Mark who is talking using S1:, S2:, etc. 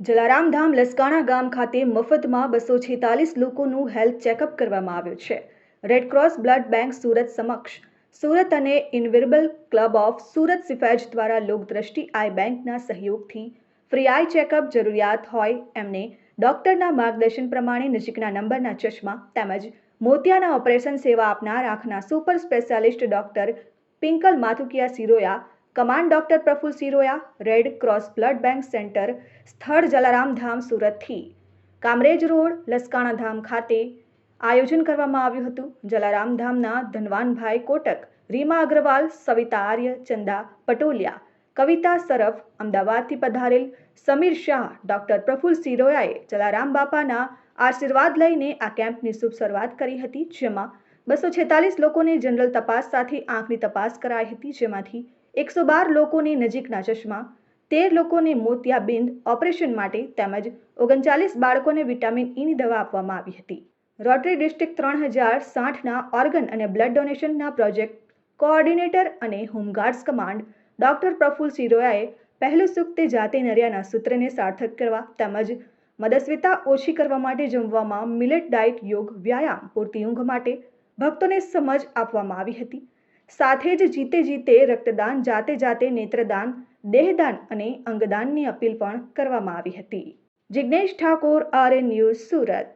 S1: જલારામ ધામ લસકાણા ગામ ખાતે મફતમાં બસો છેતાલીસ લોકોનું હેલ્થ ચેકઅપ કરવામાં આવ્યું છે. રેડક્રોસ બ્લડ બેંક સુરત સમક્ષ. સુરત અને ઇન્વિરબલ ક્લબ ઓફ સુરત સિફેજ દ્વારા લોકદ્રષ્ટિ આઈ બેંકના સહયોગથી ફ્રી આઈ ચેકઅપ જરૂરિયાત હોય એમને ડોક્ટરના માર્ગદર્શન પ્રમાણે નજીકના નંબરના ચશ્મા તેમજ મોતિયાના ઓપરેશન સેવા આપનાર આંખના super specialist doctor Pinkal Mathukiya Siroya command doctor Praful Siroya, red cross blood bank centre, સ્થળ જલારામ ધામ, સુરતથી. કામરેજ રોડ, લસકાણા ધામ ખાતે આયોજન કરવામાં આવ્યું હતું. જલારામ ધામના ધનવાનભાઈ કોટક, રીમા અગ્રવાલ, સવિતા આર્ય, ચંદા પટોલિયા, કવિતા સરફ અમદાવાદથી પધારેલ સમીર શાહ, ડોક્ટર પ્રફુલ સિરોયાએ જલારામ બાપાના આશીર્વાદ લઈને આ કેમ્પની શુભ શરૂઆત કરી હતી, જેમાં બસો છેતાલીસ લોકોને જનરલ તપાસ સાથે આંખની તપાસ કરાઈ હતી, જેમાંથી એકસો બાર લોકોની નજીકના ચશ્મા, તેર લોકોને મોતિયાબિંદ ઓપરેશન માટે તેમજ ઓગણચાલીસ બાળકોને વિટામિન ઈની દવા આપવામાં આવી હતી. રોટરી ડિસ્ટ્રિક્ટ ત્રણ હજાર સાઠના ઓર્ગન અને બ્લડ ડોનેશનના પ્રોજેક્ટ કોઓર્ડિનેટર અને home guards command doctor Praful સિરોયાએ પહેલું સુખ તે જાતે નર્યાના સૂત્રને સાર્થક કરવા તેમજ મદસ્વિતા ઓછી કરવા માટે જમવામાં મિલેટ ડાયટ યોગ વ્યાયામ પૂરતી ઊંઘ માટે ભક્તોને સમજ આપવામાં આવી હતી. સાથે જ જીતે જીતે રક્તદાન, જાતે જાતે નેત્રદાન, દેહદાન અને અંગદાનની અપીલ પણ કરવામાં આવી હતી. Jignesh Thakor R N news Surat.